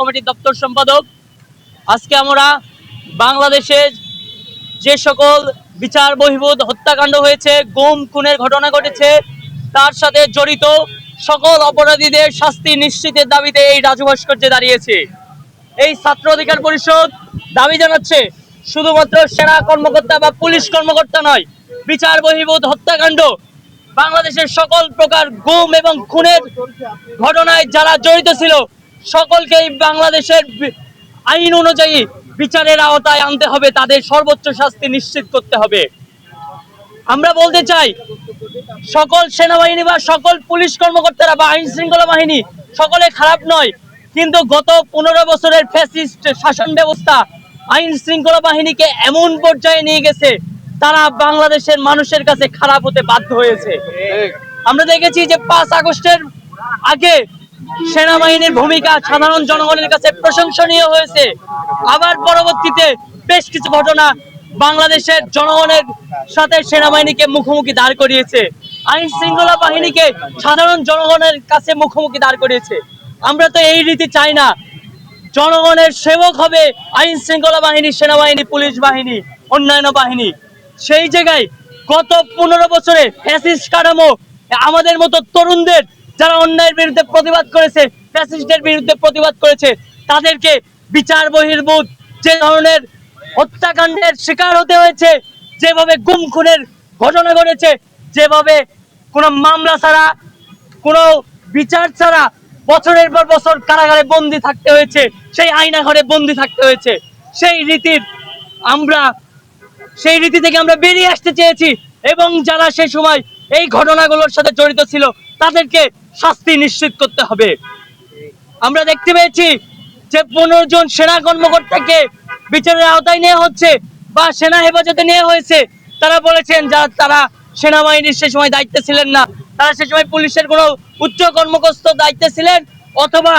কমিটির দপ্তর সম্পাদক। আজকে আমরা বাংলাদেশে যে সকল বিচার বহির্ভূত হত্যাকাণ্ড হয়েছে, গুম, খুনের ঘটনা ঘটেছে, তার সাথে জড়িত সকল অপরাধীদের শাস্তি নিশ্চিতের দাবিতে এই রাজু ভাস্কর্যে দাঁড়িয়েছে। এই ছাত্র অধিকার পরিষদ দাবি জানাচ্ছে, শুধুমাত্র সেনা কর্মকর্তা বা পুলিশ কর্মকর্তা নয়, বিচার বহির্ভূত হত্যাকাণ্ড, বাংলাদেশের সকল প্রকার গুম এবং খুনের ঘটনায় যারা জড়িত ছিল সকলকেই বাংলাদেশের আইন অনুযায়ী বিচারের আওতায় আনতে হবে তাদের সর্বোচ্চ শাস্তি নিশ্চিত করতে হবে। আমরা বলতে চাই সকল সেনাবাহিনী বা সকল পুলিশ কর্মকর্তারা বা আইন শৃঙ্খলা বাহিনী সকলে খারাপ নয় কিন্তু গত পনেরো বছরের ফ্যাসিস্ট শাসন ব্যবস্থা আইন শৃঙ্খলা বাহিনীকে এমন পর্যায়ে নিয়ে গেছে তারা বাংলাদেশের মানুষের কাছে খারাপ হতে বাধ্য হয়েছে। আমরা দেখেছি যে পাঁচ আগস্টের আগে সেনাবাহিনীর ভূমিকা সাধারণ জনগণের কাছে প্রশংসনীয় হয়েছে। আবার পরবর্তীতে বেশ কিছু ঘটনা বাংলাদেশের জনগণের সাথে সেনাবাহিনীকে মুখোমুখি দাঁড় করিয়েছে। আইন শৃঙ্খলা বাহিনীকে সাধারণ জনগণের কাছে মুখোমুখি দাঁড় করিয়েছে। আমরা তো এই রীতি চাই না। জনগণের সেবক হবে আইন শৃঙ্খলা বাহিনী, সেনাবাহিনী, পুলিশ বাহিনী, অন্যান্য বাহিনী। সেই জায়গায় গত পনেরো বছরে ফ্যাসিস্ট কাঠামো আমাদের মতো তরুণদের যারা অন্যায়ের বিরুদ্ধে প্রতিবাদ করেছে ফ্যাসিস্টের বিরুদ্ধে প্রতিবাদ করেছে, তাদেরকে বিচার বহির্ভূত যে ধরনের হত্যাকাণ্ডের শিকার হতে হয়েছে, যেভাবে গুম খুনের ঘটনা ঘটেছে, যেভাবে কোনো মামলা ছাড়া, কোনো বিচার ছাড়া বছরের পর বছর কারাগারে বন্দি থাকতে হয়েছে, সেই আয়না ঘরে বন্দি থাকতে হয়েছে। সেই রীতির আমরা, সেই রীতি থেকে আমরা বেরিয়ে আসতে চেয়েছি এবং যারা সেই সময় এই ঘটনাগুলোর সাথে জড়িত ছিল তাদেরকে শাস্তি নিশ্চিত করতে হবে। আমরা দেখতে পেয়েছি যে পনেরো জন সেনা কর্মকর্তাকে বিচারের আওতায় নেওয়া হচ্ছে বা সেনা হেফাজতে নেওয়া হয়েছে। তারা বলেছেন যা তারা সেনাবাহিনীর সে সময় দায়িত্বে ছিলেন না। তারা সে সময় পুলিশের কোনো উচ্চ কর্মকস্ত দায়িত্বে ছিলেন অথবা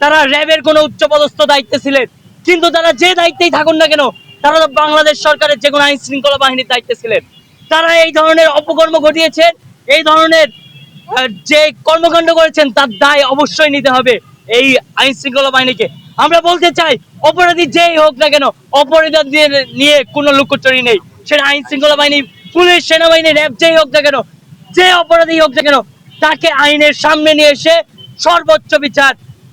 তারা র্যাবের কোনো উচ্চ পদস্থ দায়িত্বে ছিলেন। কিন্তু তারা যে দায়িত্বেই থাকুন না কেন, তারা তো বাংলাদেশ সরকারের যে কোনো আইন শৃঙ্খলা বাহিনীর দায়িত্বে ছিলেন। তারা এই ধরনের অপকর্ম ঘটিয়েছেন, এই ধরনের যে কর্মকাণ্ড করেছেন তার দায় অবশ্যই নিতে হবে এই আইন শৃঙ্খলা বাহিনীকে। আমরা বলতে চাই অপরাধী যেই হোক না কেন অপরাধীদের নিয়ে কোনো লুকোচুরি নেই। সেটা আইন শৃঙ্খলা বাহিনী পুলিশ সেনাবাহিনী র্যাব যেই হোক না কেন যে অপরাধী হোক না কেন তাকে আইনের সামনে নিয়ে এসে সর্বোচ্চ বিচার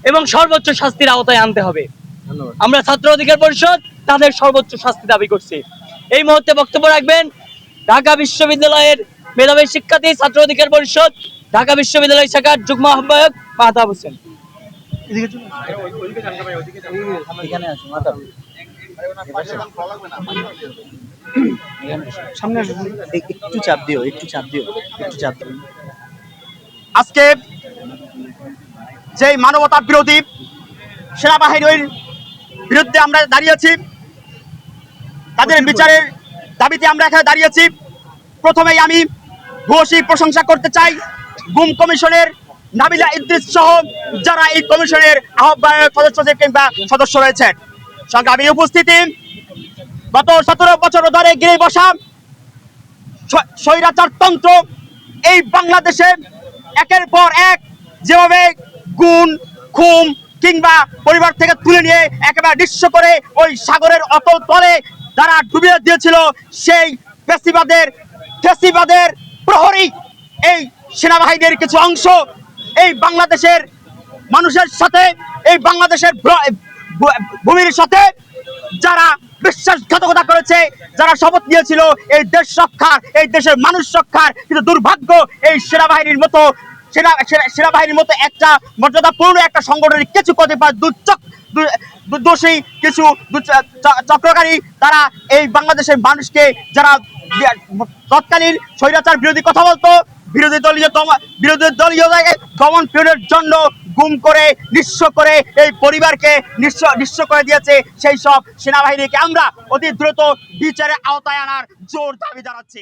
এবং সর্বোচ্চ শাস্তির আওতায় আনতে হবে। আমরা ছাত্র অধিকার পরিষদ তাদের সর্বোচ্চ শাস্তি দাবি করছি। এই মুহূর্তে বক্তব্য রাখবেন ঢাকা বিশ্ববিদ্যালয়ের মেধাবী শিক্ষার্থী ছাত্র অধিকার পরিষদ ঢাকা বিশ্ববিদ্যালয় শাখার যুগ্ম আহ্বায়ক মাহতাব হোসেন। এখানে আসো মাথা সামনে একটু চাপ দিও একটু চাপ দিও একটু চাপ দিও। আজকে যে মানবতা বিরোধী সেনাবাহিনীর বিরুদ্ধে আমরা দাঁড়িয়েছি তাদের বিচারের দাবিতে আমরা এখানে দাঁড়িয়েছি প্রথমেই আমি ভূয়সী প্রশংসা করতে চাই গুম কমিশনের নাবিলা ইদ্রিস সহ যারা এই কমিশনের আহ্বায়ক সদস্য কিংবা সদস্য রয়েছেন। সঙ্গে আমি উপস্থিতি। গত সতেরো বছর ধরে গিরে বসা স্ব- স্বৈরাচার তন্ত্র এই বাংলাদেশে একের পর এক যেভাবে গুণ, খুম কিংবা পরিবার থেকে তুলে নিয়ে একেবারে নিঃস্ব করে ওই সাগরের অতল তলে যারা ডুবিয়ে দিয়েছিল সেই ফেসিবাদের ফেসিবাদের প্রহরী এই সেনাবাহিনীর কিছু অংশ এই বাংলাদেশের মানুষের সাথে, এই বাংলাদেশের ভূমির সাথে যারা বিশ্বাসঘাতকতা করেছে, যারা শপথ নিয়েছিল এই দেশ রক্ষার, এই দেশের মানুষ রক্ষার কিন্তু দুর্ভাগ্য এই সেনাবাহিনীর মতো সেনা, সেনা- সেনাবাহিনীর মতো একটা মর্যাদাপূর্ণ একটা সংগঠনের কিছু কতিপয় দুচক, দু- দু- দোষী, কিছু চক্রকারী তারা এই বাংলাদেশের মানুষকে যারা তৎকালীন স্বৈরাচার বিরোধী কথা বলতো বিরোধী দলীয় বিরোধী দলীয় দমন পীড়নের জন্য গুম করে, নিঃস্ব করে এই পরিবারকে নিঃস্ব নিঃস্ব করে দিয়েছে সেই সব সেনাবাহিনীকে। আমরা অতি দ্রুত বিচারে আওতায় আনার জোর দাবি জানাচ্ছি।